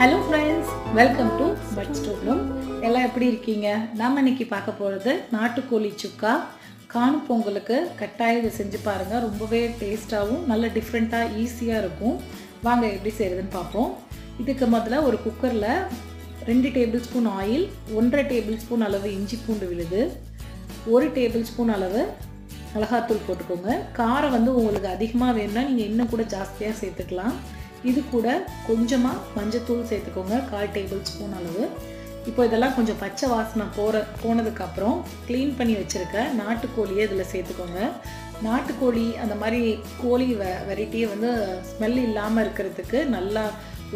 Hello friends welcome to பட் ஸ்டோப்லம் எல்லாம் எப்படி இருக்கீங்க? நாம் இன்னைக்கு பார்க்க போகிறது நாட்டுக்கோழி சுக்கா. காணும் பொங்கலுக்கு கட்டாயம் இதை செஞ்சு பாருங்கள் ரொம்பவே டேஸ்ட்டாகவும் நல்ல டிஃப்ரெண்ட்டாக ஈஸியாக இருக்கும். வாங்க எப்படி செய்கிறதுன்னு பார்ப்போம். இதுக்கு முதல்ல ஒரு குக்கரில் ரெண்டு டேபிள் ஸ்பூன் ஆயில் ஒன்றரை டேபிள் ஸ்பூன் அளவு இஞ்சி பூண்டு விழுது. ஒரு டேபிள் ஸ்பூன் அளவு மிளகாத்தூள் போட்டுக்கோங்க. காரம் வந்து உங்களுக்கு அதிகமாக வேணும்னா நீங்கள் இன்னும் கூட ஜாஸ்தியாக சேர்த்துக்கலாம். இது கூட கொஞ்சமாக மஞ்சத்தூள் சேர்த்துக்கோங்க கால் டேபிள் ஸ்பூன் அளவு. இப்போ இதெல்லாம் கொஞ்சம் பச்சை வாசனை போகிற போனதுக்கப்புறம் க்ளீன் பண்ணி வச்சுருக்க நாட்டுக்கோழியை இதில் சேர்த்துக்கோங்க. நாட்டுக்கோழி அந்த மாதிரி கோழி வெ வெரைட்டியை வந்து ஸ்மெல் இல்லாமல் இருக்கிறதுக்கு நல்லா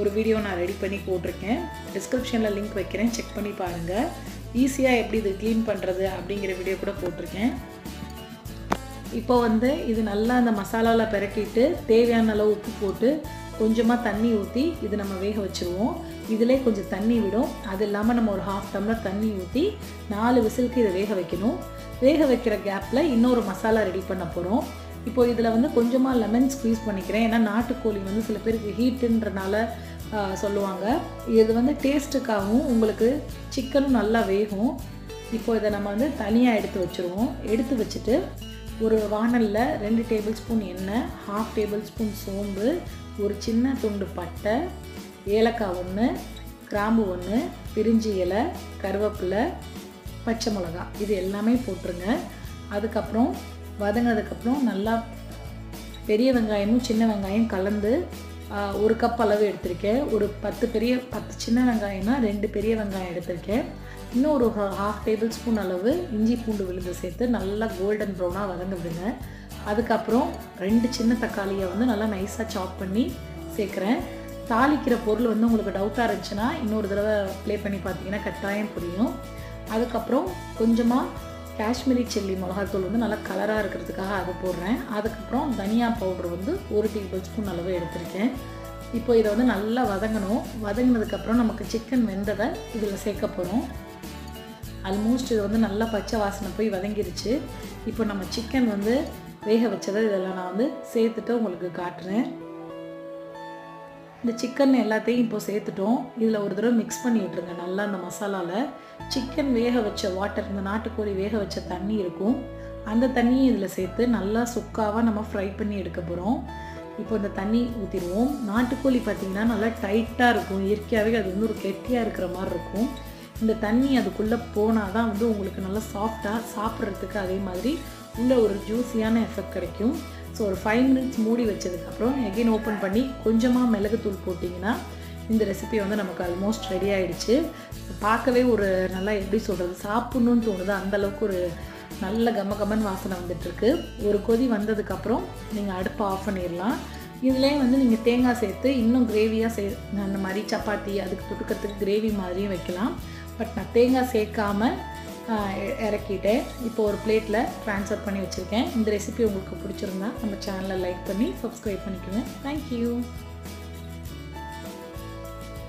ஒரு வீடியோ நான் ரெடி பண்ணி போட்டிருக்கேன். டிஸ்கிரிப்ஷனில் லிங்க் வைக்கிறேன் செக் பண்ணி பாருங்கள் ஈஸியாக எப்படி இது க்ளீன் பண்ணுறது அப்படிங்கிற வீடியோ கூட போட்டிருக்கேன். இப்போ வந்து இது நல்லா அந்த மசாலாவில் பிறக்கிட்டு தேவையான அளவு உப்பு போட்டு கொஞ்சமாக தண்ணி ஊற்றி இது நம்ம வேக வச்சுருவோம். இதிலே கொஞ்சம் தண்ணி விடும். அது இல்லாமல் நம்ம ஒரு ஹாஃப் டம்ளர் தண்ணி ஊற்றி நாலு விசிலுக்கு இதை வேக வைக்கணும். வேக வைக்கிற கேப்பில் இன்னொரு மசாலா ரெடி பண்ண போகிறோம் இப்போ இதில் வந்து கொஞ்சமாக லெமன் ஸ்க்வீஸ் பண்ணிக்கிறேன். ஏன்னா நாட்டுக்கோழி வந்து சில பேருக்கு ஹீட்டுன்றனால சொல்லுவாங்க. இது வந்து டேஸ்ட்டுக்காகவும் உங்களுக்கு சிக்கனும் நல்லா வேகும். இப்போ இதை நம்ம வந்து தனியாக எடுத்து வச்சுருவோம். எடுத்து வச்சுட்டு ஒரு வானலில் ரெண்டு டேபிள் ஸ்பூன் எண்ணெய் ஹாஃப் டேபிள் ஸ்பூன் சோம்பு ஒரு சின்ன துண்டு பட்டை ஏலக்காய் ஒன்று கிராம்பு ஒன்று பிரிஞ்சி இலை கருவேப்பிலை பச்சை மிளகா. இது எல்லாமே போட்டுருங்க. அதுக்கப்புறம் வதங்கினதுக்கப்புறம் நல்லா பெரிய வெங்காயமும் சின்ன வெங்காயம் கலந்து ஒரு கப் அளவு எடுத்திருக்கேன். ஒரு பத்து பெரிய பத்து சின்ன வெங்காயம்னா ரெண்டு பெரிய வெங்காயம் எடுத்திருக்கேன். இன்னும் ஒரு ஹாஃப் டேபிள் ஸ்பூன் அளவு இஞ்சி பூண்டு விழுந்து சேர்த்து நல்லா கோல்டன் ப்ரௌனாக வதங்க விடுங்க. அதுக்கப்புறம் ரெண்டு சின்ன தக்காளியை வந்து நல்லா நைஸாக சாப் பண்ணி சேர்க்குறேன். தாளிக்கிற பொருள் வந்து உங்களுக்கு டவுட்டாக இருந்துச்சுன்னா இன்னொரு தடவை ப்ளே பண்ணி பார்த்தீங்கன்னா கட்டாயம் புரியும். அதுக்கப்புறம் கொஞ்சமாக காஷ்மீரி சில்லி மிளகாத்தூள் வந்து நல்லா கலராக இருக்கிறதுக்காக அதை போடுறேன். அதுக்கப்புறம் தனியா பவுடர் வந்து ஒரு டேபிள் ஸ்பூன் அளவு எடுத்திருக்கேன். இப்போ இதை வந்து நல்லா வதங்கணும். வதங்கினதுக்கப்புறம் நமக்கு சிக்கன் வெந்ததை இதில் சேர்க்க போகிறோம் ஆல்மோஸ்ட் இது வந்து நல்லா பச்சை வாசனை போய் வதங்கிருச்சு. இப்போ நம்ம சிக்கன் வந்து வேக வச்சதை இதெல்லாம் நான் வந்து சேர்த்துட்டு உங்களுக்கு காட்டுறேன். இந்த சிக்கன் எல்லாத்தையும் இப்போ சேர்த்துட்டோம். இதில் ஒரு தடவை மிக்ஸ் பண்ணி விட்ருங்க நல்லா அந்த மசாலாவில் சிக்கன் வேக வச்ச வாட்டர் இந்த நாட்டுக்கோழி வேக வச்ச தண்ணி இருக்கும். அந்த தண்ணியை இதில் சேர்த்து நல்லா சுக்காவாக நம்ம ஃப்ரை பண்ணி எடுக்க போகிறோம் இப்போ இந்த தண்ணி ஊற்றிடுவோம் நாட்டுக்கோழி பார்த்திங்கன்னா நல்லா டைட்டாக இருக்கும். இயற்கையாகவே அது வந்து ஒரு கெட்டியாக இருக்கிற மாதிரி இருக்கும். இந்த தண்ணி அதுக்குள்ளே போனால் தான் வந்து உங்களுக்கு நல்லா சாஃப்டாக சாப்பிட்றதுக்கு அதே மாதிரி உள்ள ஒரு ஜூஸியான எஃபெக்ட் கிடைக்கும். ஸோ ஒரு ஃபைவ் மினிட்ஸ் மூடி வச்சதுக்கப்புறம் எகெயின் ஓப்பன் பண்ணி கொஞ்சமாக மிளகுத்தூள் போட்டிங்கன்னா இந்த ரெசிபி வந்து நமக்கு ஆல்மோஸ்ட் ரெடி ஆகிடுச்சு பார்க்கவே ஒரு நல்லா எப்படி சொல்கிறது சாப்பிட்ணுன்னு தோணுது. அந்தளவுக்கு ஒரு நல்ல கம கமன் வாசனை வந்துட்டுருக்கு. ஒரு கொதி வந்ததுக்கப்புறம் நீங்கள் அடுப்பை ஆஃப் பண்ணிடலாம். இதுலேயே வந்து நீங்கள் தேங்காய் சேர்த்து இன்னும் கிரேவியாக சே அந்த மாதிரி சப்பாத்தி அதுக்கு தொட்டுக்கிறதுக்கு கிரேவி மாதிரியும் வைக்கலாம். பட் நான் தேங்காய் சேர்க்காமல் இறக்கிட்டேன் இப்போ ஒரு பிளேட்டில் ட்ரான்ஸ்ஃபர் பண்ணி வச்சுருக்கேன். இந்த ரெசிபி உங்களுக்கு பிடிச்சிருந்தா நம்ம சேனலை லைக் பண்ணி சப்ஸ்கிரைப் பண்ணிக்கோங்க. தேங்க்யூ